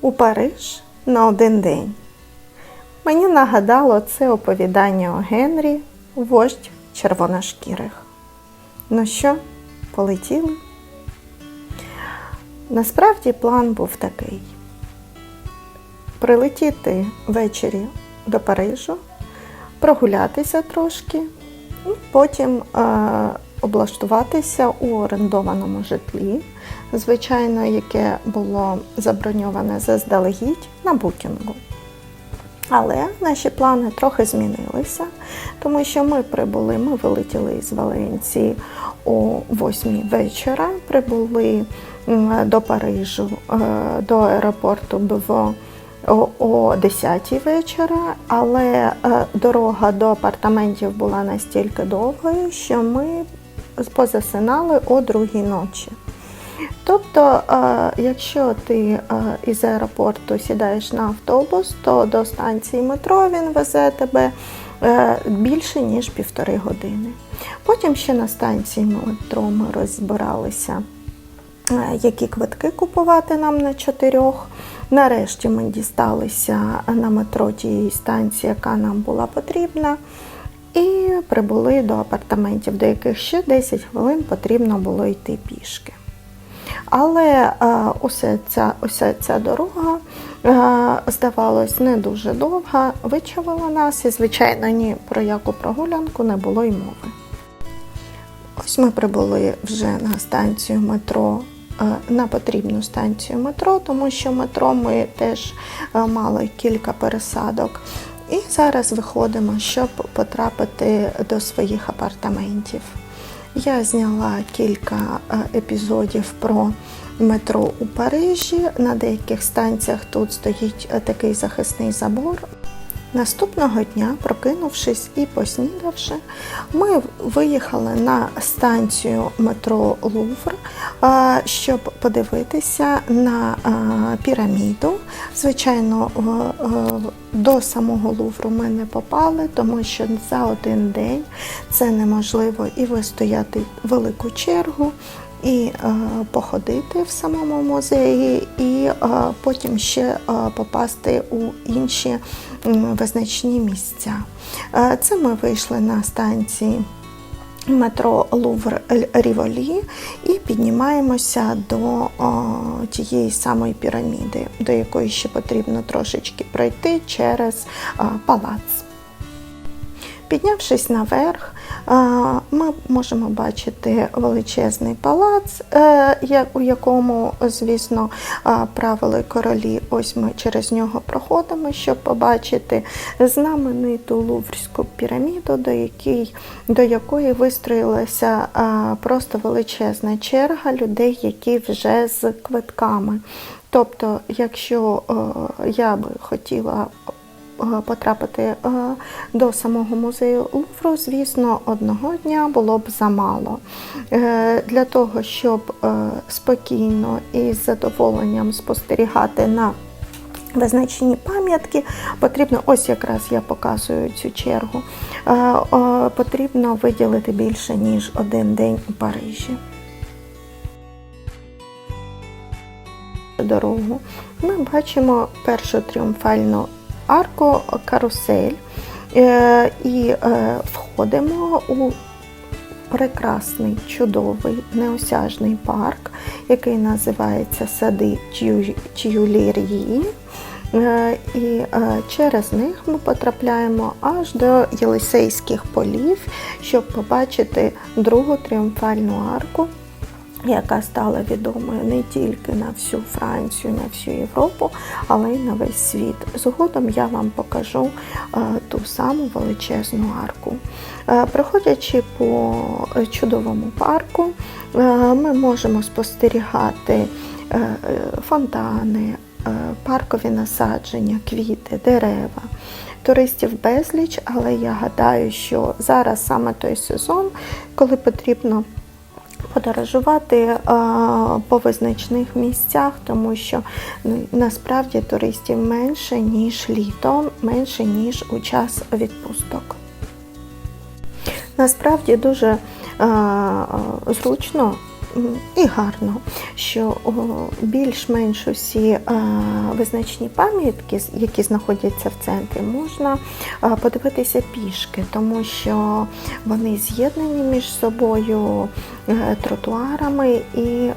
у Париж на один день. Мені нагадало це оповідання о Генрі, вождь червоношкірих. Ну що, полетіли? Насправді план був такий: прилетіти ввечері до Парижу, прогулятися трошки, і потім е, облаштуватися у орендованому житлі, звичайно, яке було заброньоване заздалегідь на букінгу. Але наші плани трохи змінилися, тому що ми прибули, ми вилетіли із Валенції о 8 вечора, прибули до Парижу, е, до аеропорту БВО о- о 10 вечора, але е, дорога до апартаментів була настільки довгою, що ми позасинали о другій ночі. Тобто, е, якщо ти е, із аеропорту сідаєш на автобус, то до станції метро він везе тебе е, більше ніж півтори години. Потім ще на станції метро ми розбиралися, які квитки купувати нам на чотирьох. Нарешті ми дісталися на метро тієї станції, яка нам була потрібна, і прибули до апартаментів, до яких ще 10 хвилин потрібно було йти пішки. Але е, усе ця, уся ця дорога, е, здавалось, не дуже довга, вичавила нас, і, звичайно, ні про яку прогулянку не було й мови. Ось ми прибули вже на станцію метро, е, на потрібну станцію метро, тому що метро ми теж мали кілька пересадок. І зараз виходимо, щоб потрапити до своїх апартаментів. Я зняла кілька е, епізодів про метро у Парижі. На деяких станціях тут стоїть е, такий захисний забор. Наступного дня, прокинувшись і поснідавши, ми виїхали на станцію метро Лувр, щоб подивитися на піраміду. Звичайно, до самого Лувру ми не попали, тому що за один день це неможливо і вистояти велику чергу. І е, походити в самому музеї, і е, потім ще е, попасти у інші визначні місця. Це ми вийшли на станції метро Лувр Ріволі і піднімаємося до о, тієї самої піраміди, до якої ще потрібно трошечки пройти через а, палац. Піднявшись наверх, ми можемо бачити величезний палац, е, у якому, звісно, правили королі. Ось ми через нього проходимо, щоб побачити знамениту Луврську піраміду, до, якій, до якої вистроїлася просто величезна черга людей, які вже з квитками. Тобто, якщо е, я би хотіла потрапити е, до самого музею Лувру, звісно, одного дня було б замало. Е, Для того, щоб е, спокійно і з задоволенням спостерігати на Визначені пам'ятки потрібно, ось якраз я показую цю чергу, е, е, потрібно виділити більше, ніж один день у Парижі. Дорогу ми бачимо першу тріумфальну арку карусель. Е, і е, входимо у прекрасний, чудовий, неосяжний парк, який називається Сади Тю- Е, І через них ми потрапляємо аж до Єлисейських полів, щоб побачити другу тріумфальну арку, яка стала відомою не тільки на всю Францію, на всю Європу, але й на весь світ. Згодом я вам покажу е, ту саму величезну арку. Е, Проходячи по е, чудовому парку, ми можемо спостерігати фонтани, паркові насадження, квіти, дерева. Туристів безліч, але я гадаю, що зараз саме той сезон, коли потрібно подорожувати е, по визначних місцях, тому що ну, насправді туристів менше, ніж літом, менше, ніж у час відпусток. Насправді дуже е, е, зручно і гарно, що більш-менш усі е, визначні пам'ятки, які знаходяться в центрі, можна е, подивитися пішки, тому що вони з'єднані між собою е, тротуарами і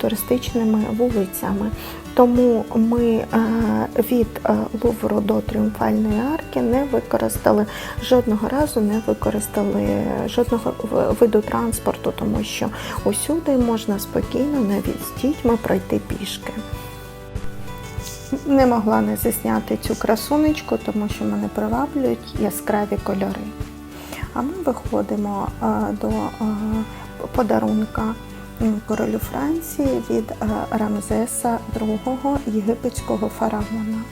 туристичними вулицями. Тому ми е, від е, Лувру до Тріумфальної арки не використали жодного разу, не використали жодного виду транспорту, тому що усюди можна спокійно, навіть з дітьми пройти пішки. Не могла не засняти цю красунечку, тому що мене приваблюють яскраві кольори. А ми виходимо е, до е, подарунка королю Франції від е, Рамзеса II єгипетського фараона.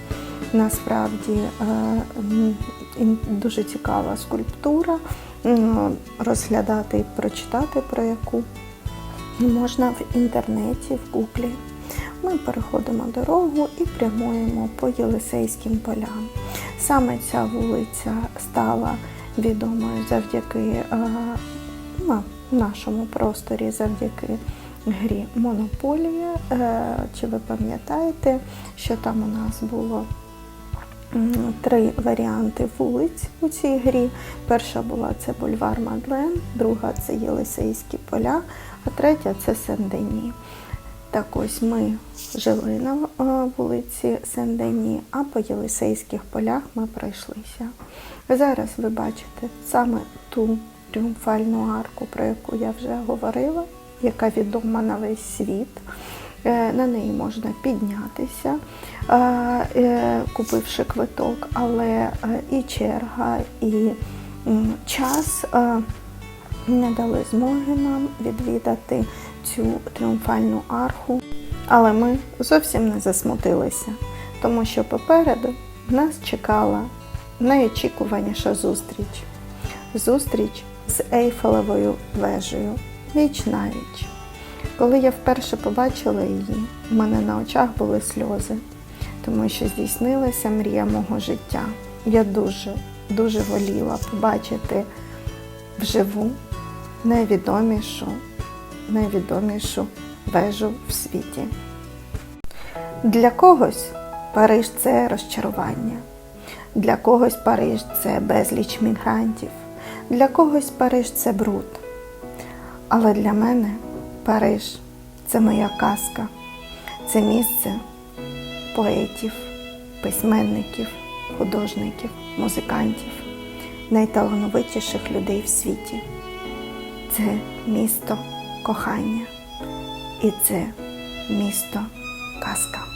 Насправді е, дуже цікава скульптура, розглядати і прочитати про яку можна в інтернеті, в гуглі. Ми переходимо дорогу і прямуємо по Єлисейським полям. Саме ця вулиця стала відомою завдяки е, нашому просторі, завдяки грі Монополія. Е, Чи ви пам'ятаєте, що там у нас було три варіанти вулиць у цій грі? Перша була це бульвар Мадлен, друга це Єлисейські поля, а третя це Сен-Дені. Так ось ми жили на е, вулиці Сен-Дені, а по Єлисейських полях ми пройшлися. Зараз ви бачите саме ту тріумфальну арку, про яку я вже говорила, яка відома на весь світ. Е, На неї можна піднятися, е, е, купивши квиток, але і черга, і час не дали змоги нам відвідати цю тріумфальну арху. Але ми зовсім не засмутилися, тому що попереду нас чекала найочікуваніша зустріч. Зустріч з Ейфелевою вежею віч на віч. Коли я вперше побачила її, у мене на очах були сльози, тому що здійснилася мрія мого життя. Я дуже, дуже воліла побачити вживу найвідомішу, найвідомішу вежу в світі. Для когось Париж це розчарування, для когось Париж це безліч мігрантів, для когось Париж це бруд. Але для мене Париж це моя казка, це місце поетів, письменників, художників, музикантів, найталановитіших людей в світі. Це місто кохання і це місто казка.